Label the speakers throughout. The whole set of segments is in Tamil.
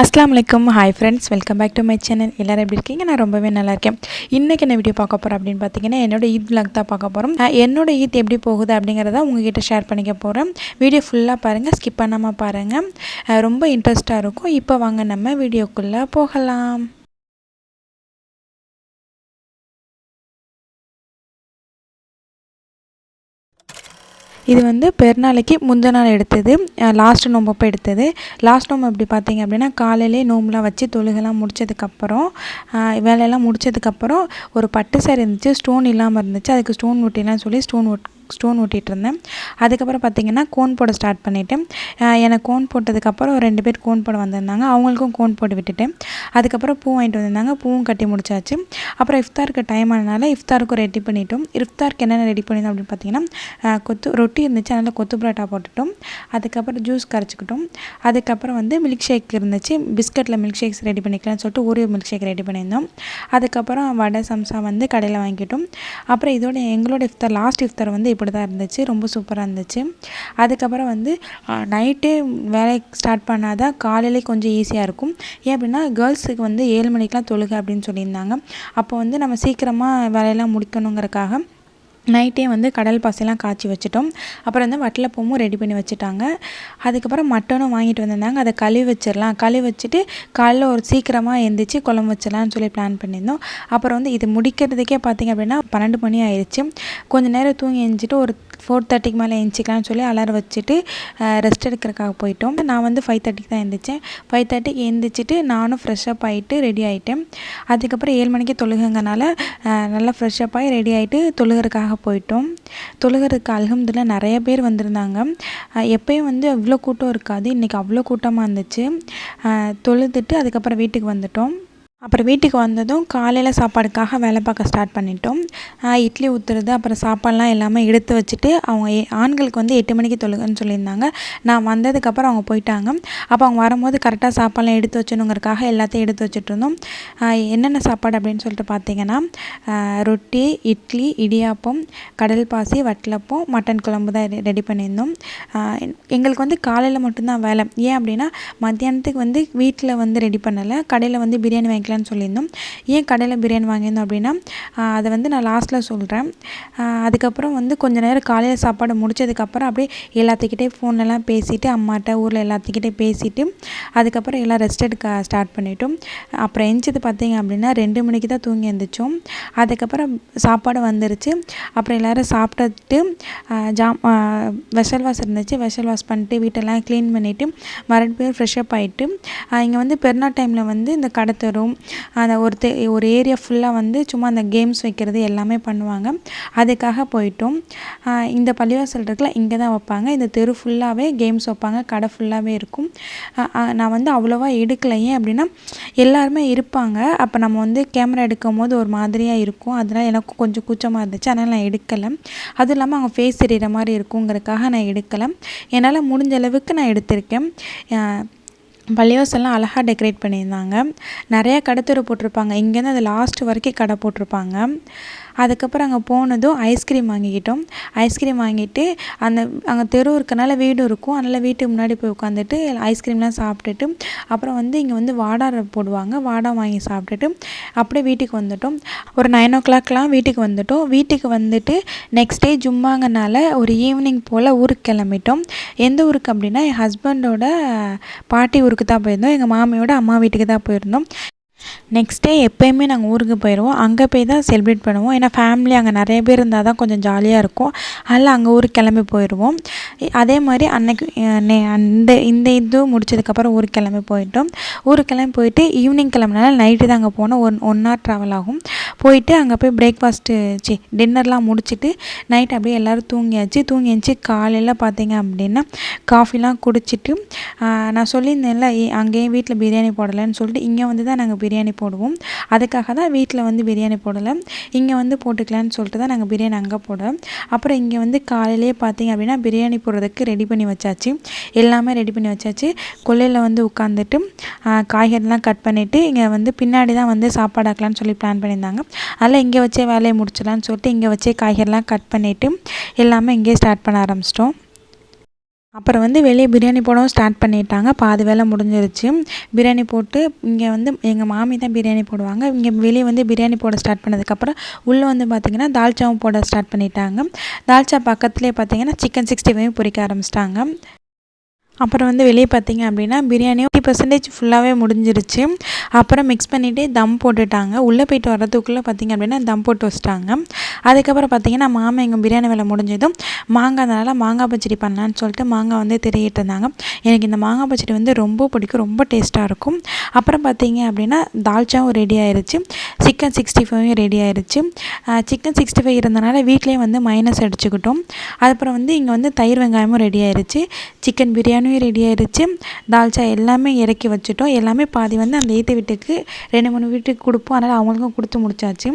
Speaker 1: அஸ்லாம் வலைக்கம் hi friends welcome back to my channel எல்லோரும் எப்படி இருக்கீங்க? நான் ரொம்பவே நல்லா இருக்கேன். இன்றைக்கி என்ன வீடியோ பார்க்க போகிறேன் அப்படின்னு பார்த்தீங்கன்னா என்னோட ஈத் vlog தான் பார்க்க போகிறோம் என்னோட ஈத் எப்படி போகுது அப்படிங்கிறத உங்ககிட்ட ஷேர் பண்ணிக்க போகிறேன் வீடியோ ஃபுல்லாக பாருங்கள் ஸ்கிப் பண்ணாமல் பாருங்கள் ரொம்ப இன்ட்ரெஸ்ட்டாக இருக்கும். இப்போ வாங்க நம்ம வீடியோக்குள்ளே போகலாம். இது வந்து பெருநாளைக்கு முந்தின நாள் எடுத்தது. லாஸ்ட் நோம்பப்போ எடுத்தது. லாஸ்ட் நோம்பு எப்படி பார்த்தீங்க அப்படின்னா காலையிலே நோம்புலாம் வச்சு தொழுகெல்லாம் முடிச்சதுக்கப்புறம் வேலையெல்லாம் முடிச்சதுக்கப்புறம் ஒரு பட்டு சாரி இருந்துச்சு ஸ்டோன் இல்லாமல் இருந்துச்சு. அதுக்கு ஸ்டோன் ஒட்டிலாம் சொல்லி ஸ்டோன் ஒட் ஸ்டோன் ஊட்டிகிட்ருந்தேன் அதுக்கப்புறம் பார்த்தீங்கன்னா கோன் போட ஸ்டார்ட் பண்ணிவிட்டு எனக்கு கோன் போட்டதுக்கப்புறம் ரெண்டு பேர் கோன் போட வந்திருந்தாங்க. அவங்களுக்கும் கோன் போட்டு விட்டுட்டு அதுக்கப்புறம் பூ வாங்கிட்டு வந்திருந்தாங்க. பூவும் கட்டி முடிச்சாச்சு. அப்புறம் இஃப்தாருக்கு டைம் ஆனதுனால இஃப்தாருக்கும் ரெடி பண்ணிட்டோம். இஃப்தாருக்கு என்னென்ன ரெடி பண்ணியிருந்தோம் அப்படின்னு பார்த்தீங்கன்னா கொத்து ரொட்டி இருந்துச்சு. அதனால் கொத்து பரோட்டா போட்டுட்டோம். அதுக்கப்புறம் ஜூஸ் கரைச்சிக்கிட்டோம். அதுக்கப்புறம் வந்து மில்க் ஷேக் இருந்துச்சு. பிஸ்கட்டில் மில்க் ஷேக்ஸ் ரெடி பண்ணிக்கலாம்னு சொல்லிட்டு ஓரியோ மில்க் ஷேக் ரெடி பண்ணியிருந்தோம். அதுக்கப்புறம் வடை சம்சா வந்து கடையில் வாங்கிட்டோம். அப்புறம் இதோட எங்களோட இஃப்தார் லாஸ்ட் இஃப்தார் வந்து இப்படி தான் இருந்துச்சு. ரொம்ப சூப்பராக இருந்துச்சு. அதுக்கப்புறம் வந்து நைட்டே வேலை ஸ்டார்ட் பண்ணாதான் காலையிலே கொஞ்சம் ஈஸியாக இருக்கும். ஏன் அப்படின்னா கேர்ள்ஸுக்கு வந்து ஏழு மணிக்கெலாம் தொழுகை அப்படின்னு சொல்லியிருந்தாங்க. அப்போ வந்து நம்ம சீக்கிரமாக வேலையெல்லாம் முடிக்கணுங்கிறக்காக நைட்டே வந்து கடல் பாசையெல்லாம் காய்ச்சி வச்சுட்டோம். அப்புறம் வந்து வட்டலப்பூவும் ரெடி பண்ணி வச்சுட்டாங்க. அதுக்கப்புறம் மட்டனும் வாங்கிட்டு வந்திருந்தாங்க. அதை கழுவி வச்சிடலாம். கழுவி வச்சுட்டு காலைல ஒரு சீக்கிரமாக எழுந்திரிச்சு குழம்பு வச்சிடலாம்னு சொல்லி பிளான் பண்ணியிருந்தோம். அப்புறம் வந்து இது முடிக்கிறதுக்கே பார்த்திங்க அப்படின்னா பன்னெண்டு மணி ஆயிடுச்சு கொஞ்சம் நேரம் தூங்கி எழுந்திரிச்சிட்டு ஒரு ஃபோர் தேர்ட்டிக்கு மேலே எழுந்திரிக்கலாம்னு சொல்லி அலாரம் வச்சுட்டு ரெஸ்ட் எடுக்கிறதுக்காக போயிட்டோம். நான் வந்து ஃபைவ் தேர்ட்டிக்கு தான் எழுந்திரிச்சேன் ஃபைவ் தேர்ட்டிக்கு எழுந்திரிச்சிட்டு நானும் ஃப்ரெஷ்ஷப் ஆகிட்டு ரெடி ஆகிட்டேன் அதுக்கப்புறம் ஏழு மணிக்கு தொழுகங்கனால நல்லா ஃப்ரெஷ்ஷப் ஆகி ரெடி ஆகிட்டு தொழுகிறதுக்காக போயிட்டோம். தொழுகிறதுக்கு அலகம்துல நிறைய பேர் வந்திருந்தாங்க. எப்பயும் வந்து அவ்வளோ கூட்டம் இருக்காது. இன்றைக்கி அவ்வளோ கூட்டமாக இருந்துச்சு. தொழுதுட்டு அதுக்கப்புறம் வீட்டுக்கு வந்துட்டோம். அப்புறம் வீட்டுக்கு வந்ததும் காலையில் சாப்பாடுக்காக வேலை பார்க்க ஸ்டார்ட் பண்ணிட்டோம். இட்லி ஊற்றுறது அப்புறம் சாப்பாடுலாம் எல்லாமே எடுத்து வச்சுட்டு அவங்க எ- ஆண்களுக்கு வந்து எட்டு மணிக்கு தொழுகன்னு சொல்லியிருந்தாங்க. நான் வந்ததுக்கப்புறம் அவங்க போயிட்டாங்க. அப்போ அவங்க வரும்போது கரெக்டாக சாப்பாடுலாம் எடுத்து வச்சணுங்கிறதுக்காக எல்லாத்தையும் எடுத்து வச்சுட்ருந்தோம் என்னென்ன சாப்பாடு அப்படின்னு சொல்லிட்டு பார்த்தீங்கன்னா ரொட்டி இட்லி இடியாப்பம் கடல் பாசி வட்டலப்பம் மட்டன் குழம்பு தான் ரெடி பண்ணியிருந்தோம். எங்களுக்கு வந்து காலையில் மட்டும்தான் வேலை. ஏன் அப்படின்னா மத்தியானத்துக்கு வந்து வீட்டில் வந்து ரெடி பண்ணலை. கடையில் வந்து பிரியாணி வாங்கிக்கலாம்னு சொல்லியிருந்தோம். ஏன் கடையில் பிரியாணி வாங்கியிருந்தோம் அப்படின்னா அதை வந்து நான் லாஸ்ட்டில் சொல்கிறேன் அதுக்கப்புறம் வந்து கொஞ்ச நேரம் காலையில் சாப்பாடு முடிச்சதுக்கப்புறம் அப்படியே எல்லாத்துக்கிட்டே ஃபோன்லலாம் பேசிவிட்டு அம்மாட்ட ஊரில் எல்லாத்துக்கிட்டே பேசிவிட்டு அதுக்கப்புறம் எல்லாம் ரெஸ்ட் எடுக்க ஸ்டார்ட் பண்ணிட்டோம். அப்புறம் எந்திச்சது பார்த்தீங்க அப்படின்னா ரெண்டு மணிக்கு தான் தூங்கி எழுந்திரிச்சோம் அதுக்கப்புறம் சாப்பாடு வந்துருச்சு. அப்புறம் எல்லோரும் சாப்பிட்டுட்டு ஜாம் வெஷல் வாஷ் இருந்துச்சு. வெஷல் வாஷ் பண்ணிட்டு வீட்டெல்லாம் க்ளீன் பண்ணிவிட்டு மறுபடியும் ஃப்ரெஷ்அப் ஆகிட்டு இங்கே வந்து பெருநாள் டைமில் வந்து இந்த கடை தரும். அந்த ஒரு தே ஒரு ஏரியா ஃபுல்லாக வந்து சும்மா அந்த கேம்ஸ் வைக்கிறது எல்லாமே பண்ணுவாங்க. அதுக்காக போயிட்டோம். இந்த பள்ளிவாசல் இருக்குல்ல இங்கே தான் வைப்பாங்க. இந்த தெரு ஃபுல்லாகவே கேம்ஸ் வைப்பாங்க. கடை ஃபுல்லாகவே இருக்கும். நான் வந்து அவ்வளோவா எடுக்கலை. ஏன் அப்படின்னா எல்லாருமே இருப்பாங்க. அப்போ நம்ம வந்து கேமரா எடுக்கும் போது ஒரு மாதிரியாக இருக்கும். அதனால் எனக்கும் கொஞ்சம் கூச்சமாக இருந்துச்சு. அதனால் நான் எடுக்கலை. அதுவும் இல்லாமல் அவங்க ஃபேஸ் தெரிகிற மாதிரி இருக்குங்கிறதுக்காக நான் எடுக்கலை. என்னால் முடிஞ்ச அளவுக்கு நான் எடுத்திருக்கேன். பள்ளிவாசல்லாம் அழகாக டெக்கரேட் பண்ணியிருந்தாங்க. நிறையா கடை தெரு போட்டிருப்பாங்க. இங்கேருந்து அது லாஸ்ட் வரைக்கும் கடை போட்டிருப்பாங்க. அதுக்கப்புறம் அங்கே போனதும் ஐஸ்கிரீம் வாங்கிக்கிட்டோம். ஐஸ்கிரீம் வாங்கிட்டு அந்த அங்கே தெரு இருக்கனால வீடு இருக்கும். அதனால் வீட்டுக்கு முன்னாடி போய் உட்காந்துட்டு ஐஸ்கிரீம்லாம் சாப்பிட்டுட்டு அப்புறம் வந்து இங்கே வந்து வாடா போடுவாங்க. வாடா வாங்கி சாப்பிட்டுட்டு அப்படியே வீட்டுக்கு வந்துட்டோம். ஒரு நைன் ஓ கிளாக்லாம் வீட்டுக்கு வந்துட்டோம். வீட்டுக்கு வந்துட்டு நெக்ஸ்ட் டே ஜும்மாங்கனால ஒரு ஈவினிங் போல் ஊருக்கு கிளம்பிட்டோம். எந்த ஊருக்கு அப்படின்னா என் ஹஸ்பண்டோட பாட்டி ஊருக்கு தான் போயிருந்தோம். எங்கள் மாமியோட அம்மா வீட்டுக்கு தான் போயிருந்தோம். நெக்ஸ்ட் டே எப்போயுமே நாங்கள் ஊருக்கு போயிடுவோம் அங்கே போய் தான் செலிப்ரேட் பண்ணுவோம். ஏன்னா ஃபேமிலி அங்கே நிறைய பேர் இருந்தால் தான் கொஞ்சம் ஜாலியாக இருக்கும். அதனால் அங்கே ஊருக்கு கிளம்பி போயிடுவோம் அதே மாதிரி அன்னைக்கு நே- அந்த இந்த இது முடிச்சதுக்கப்புறம் ஊருக்கு கிளம்பி போயிட்டோம். ஊருக்கு கிளம்பி போயிட்டு ஈவினிங் கிளம்புனால நைட்டு தான் அங்கே போனோம். ஒன் ஒன் ஹவர் ட்ராவல் ஆகும். போயிட்டு அங்கே போய் பிரேக்ஃபாஸ்ட்டு சி டின்னர்லாம் முடிச்சுட்டு நைட் அப்படியே எல்லோரும் தூங்கியாச்சு. தூங்கி எழுந்துச்சி காலையில் பார்த்தீங்க அப்படின்னா காஃபிலாம் குடிச்சிட்டு நான் சொல்லியிருந்தேன்ல ஏ- அங்கேயும் வீட்டில் பிரியாணி போடலைன்னு சொல்லிட்டு இங்கே வந்து தான் நாங்கள் பிரியாணி போடுவோம். அதுக்காக தான் வீட்டில் வந்து பிரியாணி போடலை. இங்கே வந்து போட்டுக்கலான்னு சொல்லிட்டு தான் நாங்கள் பிரியாணி அங்கே போடுறோம். அப்புறம் இங்கே வந்து காலையிலேயே பார்த்தீங்க அப்படின்னா பிரியாணி போடுறதுக்கு ரெடி பண்ணி வச்சாச்சு. எல்லாமே ரெடி பண்ணி வச்சாச்சு. கொல்லையில் வந்து உட்காந்துட்டு காய்கறிலாம் கட் பண்ணிவிட்டு இங்கே வந்து பின்னாடி தான் வந்து சாப்பாடு ஆக்கலாம்னு சொல்லி பிளான் பண்ணியிருந்தாங்க. அதில் இங்கே வச்சே வேலையை முடிச்சிடலான்னு சொல்லிட்டு இங்கே வச்சே காய்கறிலாம் கட் பண்ணிவிட்டு எல்லாமே இங்கேயே ஸ்டார்ட் பண்ண ஆரம்பிச்சிட்டோம். அப்புறம் வந்து வெளியே பிரியாணி போடவும் ஸ்டார்ட் பண்ணிட்டாங்க. பாதி வேலை முடிஞ்சிருச்சு. பிரியாணி போட்டு இங்கே வந்து எங்கள் மாமி தான் பிரியாணி போடுவாங்க. இங்கே வெளியே வந்து பிரியாணி போட ஸ்டார்ட் பண்ணதுக்கப்புறம் உள்ளே வந்து பார்த்திங்கன்னா தால்ச்சாவும் போட ஸ்டார்ட் பண்ணிட்டாங்க. தால்ச்சா பக்கத்துலேயே பார்த்திங்கன்னா சிக்கன் சிக்ஸ்டி ஃபைவ் பொறிக்க ஆரம்பிச்சிட்டாங்க. அப்புறம் வந்து வெளியே பார்த்தீங்க அப்படின்னா பிரியாணி ஃபிஃப்டி பர்சன்டேஜ் ஃபுல்லாகவே முடிஞ்சிருச்சு. அப்புறம் மிக்ஸ் பண்ணிவிட்டு தம் போட்டுட்டாங்க. உள்ளே போயிட்டு வரதுக்குள்ளே பார்த்திங்க அப்படின்னா தம் போட்டு வச்சிட்டாங்க. அதுக்கப்புறம் பார்த்திங்கன்னா மாமா எங்கள் பிரியாணி வேலை முடிஞ்சதும் மாங்காய்னால மாங்காய் பச்சடி பண்ணலான்னு சொல்லிட்டு மாங்காய் வந்து திரியிட்டு இருந்தாங்க. எனக்கு இந்த மாங்காய் பச்சடி வந்து ரொம்ப பிடிக்கும் ரொம்ப டேஸ்ட்டாக இருக்கும். அப்புறம் பார்த்தீங்க அப்படின்னா தால்ச்சாவும் ரெடி ஆயிடுச்சு சிக்கன் சிக்ஸ்டி ஃபைவும் ரெடி ஆயிடுச்சு சிக்கன் சிக்ஸ்டி ஃபைவ் இருந்தனால வீட்லேயே வந்து மைனஸ் அடிச்சுக்கிட்டோம். அதுக்கப்புறம் வந்து இங்கே வந்து தயிர் வெங்காயமும் ரெடி ஆயிடுச்சு சிக்கன் பிரியாணி பிரியாணியும் ரெடி ஆயிடுச்சு. தால்ச்சா எல்லாமே இறக்கி வச்சுட்டோம். எல்லாமே பாதி வந்து அந்த ஏற்று வீட்டுக்கு ரெண்டு மூணு வீட்டுக்கு கொடுப்போம். அதனால் அவங்களுக்கும் கொடுத்து முடிச்சாச்சு.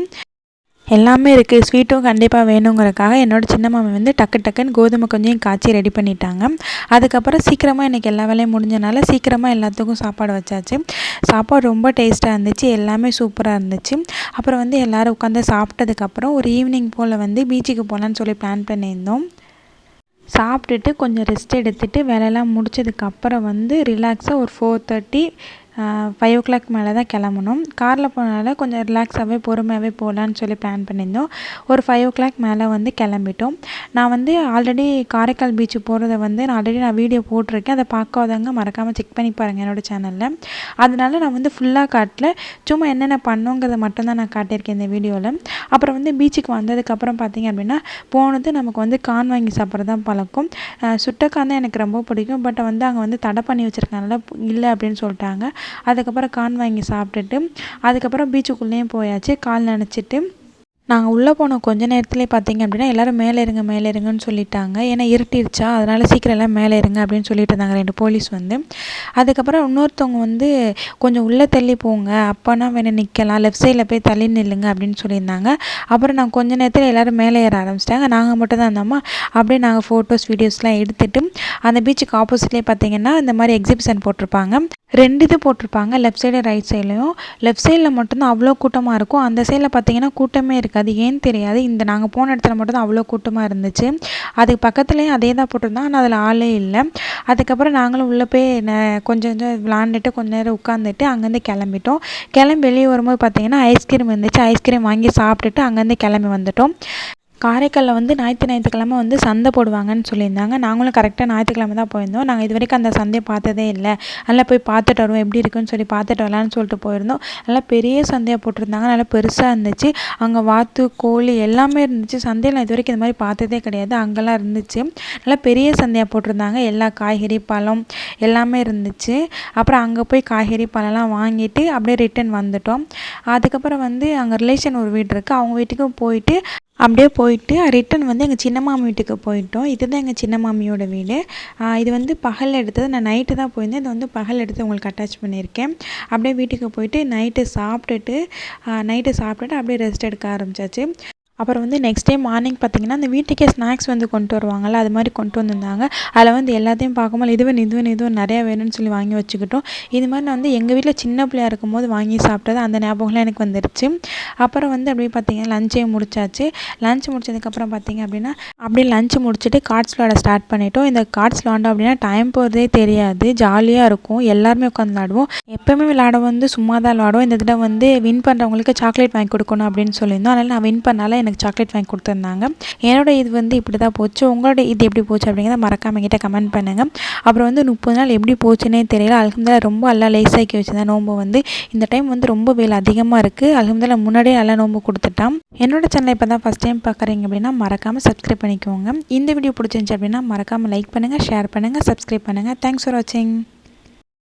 Speaker 1: எல்லாமே இருக்குது ஸ்வீட்டும் கண்டிப்பாக வேணுங்கிறக்காக என்னோடய சின்ன மாமி வந்து டக்கு டக்குன்னு கோதுமை கொஞ்சம் காய்ச்சி ரெடி பண்ணிட்டாங்க. அதுக்கப்புறம் சீக்கிரமாக எனக்கு எல்லா வேலையும் முடிஞ்சனால சீக்கிரமாக எல்லாத்துக்கும் சாப்பாடு வச்சாச்சு. சாப்பாடு ரொம்ப டேஸ்ட்டாக இருந்துச்சு. எல்லாமே சூப்பராக இருந்துச்சு. அப்புறம் வந்து எல்லோரும் உட்காந்து சாப்பிட்டதுக்கப்புறம் ஒரு ஈவினிங் போல் வந்து பீச்சுக்கு போகலான்னு சொல்லி பிளான் பண்ணியிருந்தோம். சாப்பிட்டுட்டு கொஞ்சம் ரெஸ்ட் எடுத்துகிட்டு வேலையெல்லாம் முடிச்சதுக்கப்புறம் வந்து ரிலாக்ஸாக ஒரு four thirty five o'clock மேலே தான் கிளம்பணும். காரில் போனதால் கொஞ்சம் ரிலாக்ஸாகவே பொறுமையாகவே போகலான்னு சொல்லி பிளான் பண்ணியிருந்தோம். ஒரு ஃபைவ் ஓ கிளாக் மேலே வந்து கிளம்பிட்டோம். நான் வந்து ஆல்ரெடி காரைக்கால் பீச்சு போகிறத வந்து நான் ஆல்ரெடி நான் வீடியோ போட்டிருக்கேன். அதை பார்க்காதவங்க மறக்காமல் செக் பண்ணி பாருங்கள் என்னோடய சேனலில் அதனால நான் வந்து ஃபுல்லாக காட்டல. சும்மா என்னென்ன பண்ணோங்கிறத மட்டும்தான் நான் காட்டியிருக்கேன் இந்த வீடியோவில் அப்புறம் வந்து பீச்சுக்கு வந்ததுக்கப்புறம் பார்த்திங்க அப்படின்னா போனது நமக்கு வந்து கான் வாங்கி சாப்பிட்றது தான் பழக்கம். சுட்டக்கான் தான் எனக்கு ரொம்ப பிடிக்கும். பட் வந்து அங்கே வந்து தடை பண்ணி வச்சுருக்கனால இல்லை அப்படின்னு சொல்லிட்டாங்க. அதுக்கப்புறம் கான் வாங்கி சாப்பிட்டுட்டு அதுக்கப்புறம் பீச்சுக்குள்ளேயும் போயாச்சு கால் நினச்சிட்டு. நாங்கள் உள்ளே போன கொஞ்ச நேரத்துலேயே பார்த்தீங்க அப்படின்னா எல்லோரும் மேலே இருங்க மேலே இருங்கன்னு சொல்லிட்டாங்க. ஏன்னா இருட்டிருச்சா அதனால் சீக்கிரம் எல்லாம் மேலே இருங்க அப்படின்னு சொல்லிட்டு இருந்தாங்க ரெண்டு போலீஸ் வந்து. அதுக்கப்புறம் இன்னொருத்தவங்க வந்து கொஞ்சம் உள்ளே தள்ளி போங்க அப்போனா வேணும் நிற்கலாம் லெஃப்ட் சைடில் போய் தள்ளி நில்லுங்க அப்படின்னு சொல்லியிருந்தாங்க. அப்புறம் நாங்கள் கொஞ்ச நேரத்தில் எல்லோரும் மேலே ஏற ஆரம்பிச்சிட்டாங்க. நாங்கள் மட்டும் தான் இருந்தோமா? அப்படியே நாங்கள் ஃபோட்டோஸ் வீடியோஸ்லாம் எடுத்துகிட்டு அந்த பீச்சுக்கு ஆப்போசிட்லேயே பார்த்தீங்கன்னா இந்த மாதிரி எக்ஸிபிஷன் போட்டிருப்பாங்க. ரெண்டு இது போட்டிருப்பாங்க லெஃப்ட் சைடு ரைட் சைட்லேயும் லெஃப்ட் சைடில் மட்டும்தான் அவ்வளோ கூட்டமாக இருக்கும். அந்த சைடில் பார்த்தீங்கன்னா கூட்டமே இருக்காது. ஏன்னு தெரியாது. இந்த நாங்கள் போன இடத்துல மட்டும்தான் அவ்வளோ கூட்டமாக இருந்துச்சு. அதுக்கு பக்கத்துலேயும் அதே தான் போட்டிருந்தோம் ஆனால் அதில் ஆளே இல்லை. அதுக்கப்புறம் நாங்களும் உள்ளே போய் கொஞ்சம் கொஞ்சம் விளாண்டுட்டு கொஞ்ச நேரம் உட்காந்துட்டு அங்கேருந்து கிளம்பிட்டோம். கிளம்பி வெளியே வரும்போது பார்த்தீங்கன்னா ஐஸ்கிரீம் இருந்துச்சு. ஐஸ்கிரீம் வாங்கி சாப்பிட்டுட்டு அங்கேருந்து கிளம்பி வந்துட்டோம். காரைக்காலில் வந்து ஞாயிற்று ஞாயிற்றுக்கிழம வந்து சந்தை போடுவாங்கன்னு சொல்லியிருந்தாங்க. நாங்களும் கரெக்டாக ஞாயிற்றுக்கிழம தான் போயிருந்தோம். நாங்கள் இது வரைக்கும் அந்த சந்தையை பார்த்ததே இல்லை. நல்லா போய் பார்த்துட்டு வருவோம். எப்படி இருக்குன்னு சொல்லி பார்த்துட்டு வரலான்னு சொல்லிட்டு போயிருந்தோம். நல்லா பெரிய சந்தையாக போட்டிருந்தாங்க. நல்லா பெருசாக இருந்துச்சு. அங்கே வாத்து கோழி எல்லாமே இருந்துச்சு. சந்தையில் நான் இது வரைக்கும் இந்த மாதிரி பார்த்ததே கிடையாது. அங்கெல்லாம் இருந்துச்சு. நல்லா பெரிய சந்தையாக போட்டிருந்தாங்க. எல்லா காய்கறி பழம் எல்லாமே இருந்துச்சு. அப்புறம் அங்கே போய் காய்கறி பழம்லாம் வாங்கிட்டு அப்படியே ரிட்டன் வந்துட்டோம். அதுக்கப்புறம் வந்து அங்கே ரிலேஷன் ஒரு வீடு இருக்குது அவங்க வீட்டுக்கும் போயிட்டு அப்படியே போயிட்டு ரிட்டன் வந்து எங்கள் சின்ன மாமி வீட்டுக்கு போயிட்டோம். இதுதான் எங்கள் சின்ன மாமியோட வீடு. இது வந்து பகல் எடுத்தது. நான் நைட்டு தான் போயிருந்தேன். இது வந்து பகல் எடுத்து உங்களுக்கு அட்டாச் பண்ணியிருக்கேன். அப்படியே வீட்டுக்கு போயிட்டு நைட்டு சாப்பிட்டுட்டு நைட்டு சாப்பிட்டுட்டு அப்படியே ரெஸ்ட் எடுக்க ஆரம்பிச்சாச்சு. அப்புறம் வந்து நெக்ஸ்ட் டே மார்னிங் பார்த்திங்கன்னா அந்த வீட்டுக்கே ஸ்நாக்ஸ் வந்து கொண்டு வருவாங்கள்ல அது மாதிரி கொண்டு வந்திருந்தாங்க. அதில் வந்து எல்லாத்தையும் பார்க்கும்போது இதுவே இதுவன் இதுவன் நிறையா வேணும்னு சொல்லி வாங்கி வச்சுக்கிட்டோம். இது மாதிரி நான் வந்து எங்கள் வீட்டில் சின்ன பிள்ளையா இருக்கும்போது வாங்கி சாப்பிட்டது அந்த ஞாபகம்லாம் எனக்கு வந்துருச்சு. அப்புறம் வந்து அப்படியே பார்த்திங்கன்னா லஞ்சே முடிச்சாச்சு. லஞ்ச் முடிச்சதுக்கப்புறம் பார்த்திங்க அப்படின்னா அப்படியே லஞ்ச் முடிச்சுட்டு கார்ட்ஸ் விளாட ஸ்டார்ட் பண்ணிட்டோம். இந்த கார்ட்ஸ் விளாண்டோம் அப்படின்னா டைம் போகிறதே தெரியாது. ஜாலியாக இருக்கும். எல்லாருமே உட்காந்து விளாடுவோம் எப்போவுமே விளாட வந்து சும்மா தான் விளாடுவோம் இந்த தடவை வந்து வின் பண்ணுறவங்களுக்கு சாக்லேட் வாங்கி கொடுக்கணும் அப்படின்னு சொல்லியிருந்தோம். அதனால் நான் வின் பண்ணால எனக்கு எனக்கு சாக்லேட் வாங்கி கொடுத்துருந்தாங்க. என்னோட இது வந்து இப்படி தான் போச்சு. உங்களோட இது எப்படி போச்சு அப்படிங்கிறத மறக்காம கிட்ட கமெண்ட் பண்ணுங்கள் அப்புறம் வந்து முப்பது நாள் எப்படி போச்சுன்னே தெரியல. அலகம்தா ரொம்ப நல்லா லேசாக்கி வச்சுருந்தேன் நோம்பு வந்து இந்த டைம் வந்து ரொம்ப வெயில் அதிகமாக இருக்குது அலகம்தா முன்னாடியே நல்லா நோம்பு கொடுத்துட்டான். என்னோட சேனல் இப்போ தான் ஃபஸ்ட் டைம் பார்க்குறீங்க அப்படின்னா மறக்காமல் சப்ஸ்கிரைப் பண்ணிக்கோங்க. இந்த வீடியோ பிடிச்சிருந்துச்சி அப்படின்னா மறக்காமல் லைக் பண்ணுங்கள் ஷேர் பண்ணுங்கள் சப்ஸ்கிரைப் பண்ணுங்கள் தேங்க்ஸ் ஃபார் வாட்சிங்